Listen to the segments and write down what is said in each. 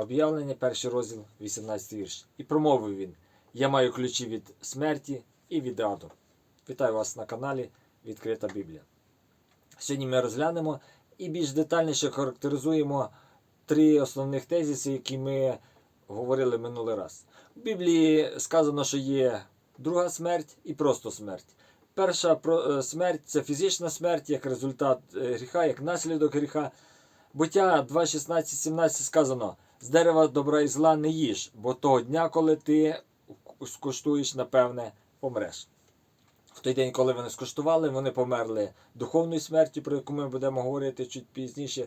Об'явлення, перший розділ, 18 вірш. І промовив він: Я маю ключі від смерті і від аду. Вітаю вас на каналі Відкрита Біблія. Сьогодні ми розглянемо і більш детальніше характеризуємо три основних тезиси, які ми говорили минулий раз. У Біблії сказано, що є друга смерть і просто смерть. Перша е, смерть це фізична смерть як результат е, гріха, як наслідок гріха. Буття 2, 16, 17 сказано: з дерева добра і зла не їж, бо того дня, коли ти скуштуєш, напевне, помреш. В той день, коли вони скуштували, вони померли духовною смертю, про яку ми будемо говорити чуть пізніше.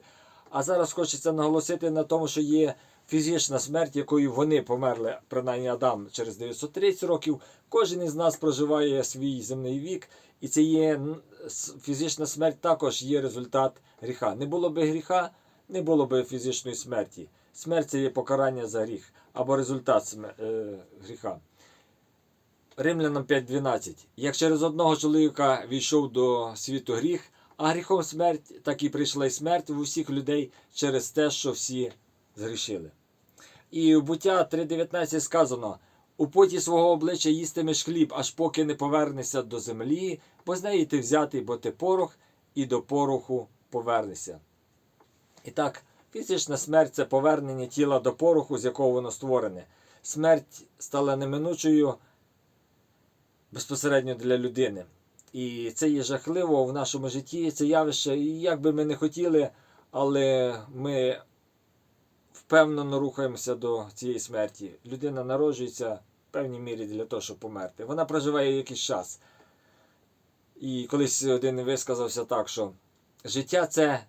А зараз хочеться наголосити на тому, що є фізична смерть, якою вони померли, принаймні Адам через 930 років. Кожен із нас проживає свій земний вік, і це є фізична смерть також є результат гріха. Не було би гріха, не було би фізичної смерті. Смерть це є покарання за гріх або результат е, гріха. Римлянам 5.12. Як через одного чоловіка війшов до світу гріх, а гріхом смерть, так і прийшла й смерть в усіх людей через те, що всі згрішили. І в буття 3.19 сказано: у поті свого обличчя їстимеш хліб, аж поки не повернешся до землі, бо з неї ти взятий, бо ти порох, і до пороху повернешся. І так, фізична смерть це повернення тіла до пороху, з якого воно створене. Смерть стала неминучою безпосередньо для людини. І це є жахливо в нашому житті, це явище, і як би ми не хотіли, але ми впевнено рухаємося до цієї смерті. Людина народжується в певній мірі для того, щоб померти. Вона проживає якийсь час. І колись один висказався так, що життя це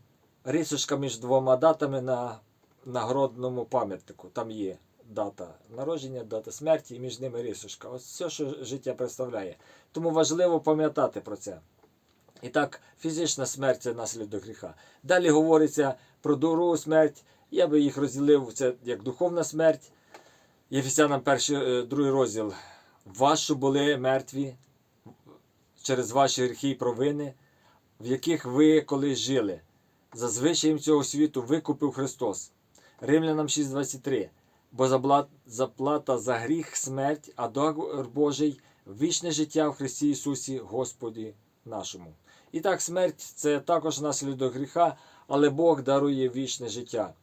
рисочка між двома датами на нагородному пам'ятнику. Там є дата народження, дата смерті, і між ними рисочка. Ось все, що життя представляє. Тому важливо пам'ятати про це. І так, фізична смерть це наслідок гріха. Далі говориться про другу смерть. Я би їх розділив це як духовна смерть. Єфесянам перший, е, другий розділ. Що були мертві через ваші гріхи і провини, в яких ви колись жили. За звичаєм цього світу викупив Христос. Римлянам 6.23. Бо заплата за гріх смерть, а договор Божий вічне життя в Христі Ісусі Господі нашому. І так, смерть це також наслідок гріха, але Бог дарує вічне життя.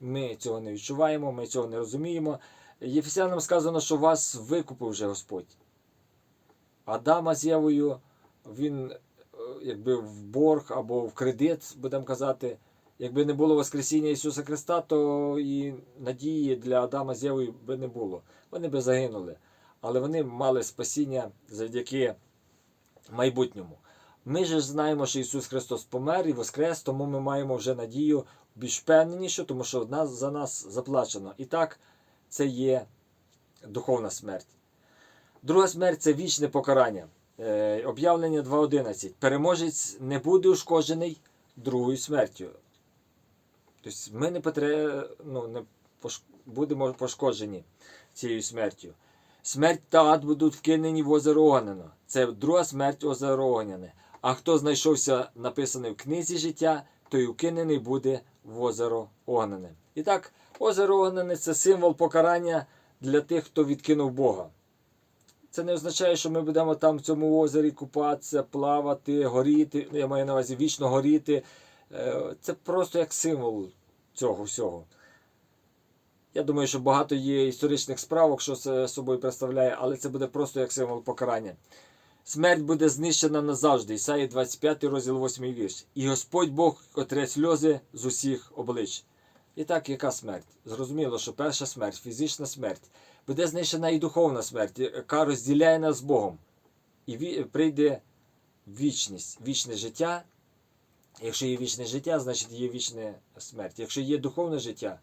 Ми цього не відчуваємо, ми цього не розуміємо. Єфесянам сказано, що вас викупив вже Господь. Адама з Євою, він якби в борг або в кредит, будемо казати. Якби не було Воскресіння Ісуса Христа, то і надії для Адама з Євою би не було. Вони би загинули. Але вони мали спасіння завдяки майбутньому. Ми ж знаємо, що Ісус Христос помер і воскрес, тому ми маємо вже надію більш впевненішу, тому що нас, за нас заплачено. І так, це є духовна смерть. Друга смерть це вічне покарання. Е, об'явлення 2.11. Переможець не буде ушкоджений другою смертю. Тобто ми не, потре... ну, не пош... будемо пошкоджені цією смертю. Смерть та ад будуть вкинені в озеро Огнено. Це друга смерть озеро Огняне. А хто знайшовся написаний в книзі життя, той укинений буде в озеро Огнене. І так, озеро Огнене це символ покарання для тих, хто відкинув Бога. Це не означає, що ми будемо там в цьому озері купатися, плавати, горіти. Ну, Я маю на увазі вічно горіти. Е, Це просто як символ цього всього. Я думаю, що багато є історичних справок, що це собою представляє, але це буде просто як символ покарання. Смерть буде знищена назавжди. Ісаї 25 розділ 8 вірш. І Господь Бог отре сльози з усіх облич. І так, яка смерть? Зрозуміло, що перша смерть, фізична смерть, буде знищена і духовна смерть, яка розділяє нас з Богом. І прийде вічність, вічне життя. Якщо є вічне життя, значить є вічна смерть. Якщо є духовне життя,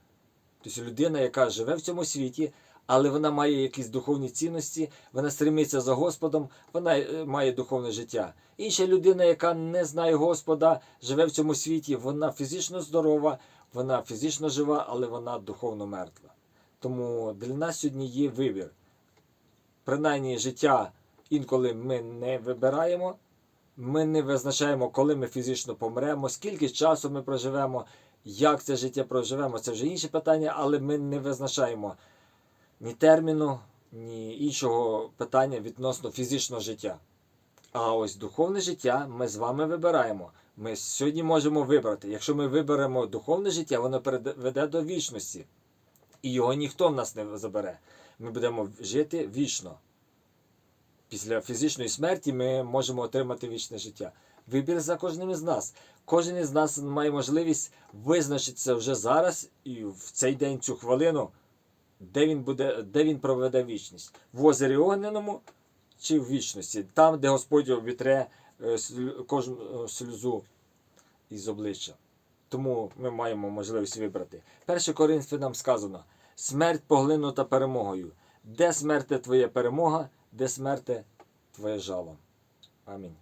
тобто людина, яка живе в цьому світі, але вона має якісь духовні цінності, вона стремиться за Господом, вона е, має духовне життя. Інша людина, яка не знає Господа, живе в цьому світі, вона фізично здорова, вона фізично жива, але вона духовно мертва. Тому для нас сьогодні є вибір. Принаймні життя інколи ми не вибираємо, ми не визначаємо, коли ми фізично помремо, скільки часу ми проживемо. Як це життя проживемо, це вже інше питання, але ми не визначаємо ні терміну, ні іншого питання відносно фізичного життя. А ось духовне життя ми з вами вибираємо. Ми сьогодні можемо вибрати. Якщо ми виберемо духовне життя, воно веде до вічності. І його ніхто в нас не забере. Ми будемо жити вічно. Після фізичної смерті ми можемо отримати вічне життя. Вибір за кожним із нас. Кожен із нас має можливість визначитися вже зараз і в цей день, цю хвилину, де він буде, де він проведе вічність. В озері Огненому чи в вічності, там, де Господь обітре кожну е, сльозу із обличчя. Тому ми маємо можливість вибрати. Перше Коринфянам сказано: смерть поглинута перемогою. Де смерть твоя перемога, де смерть твоє жало. Амінь.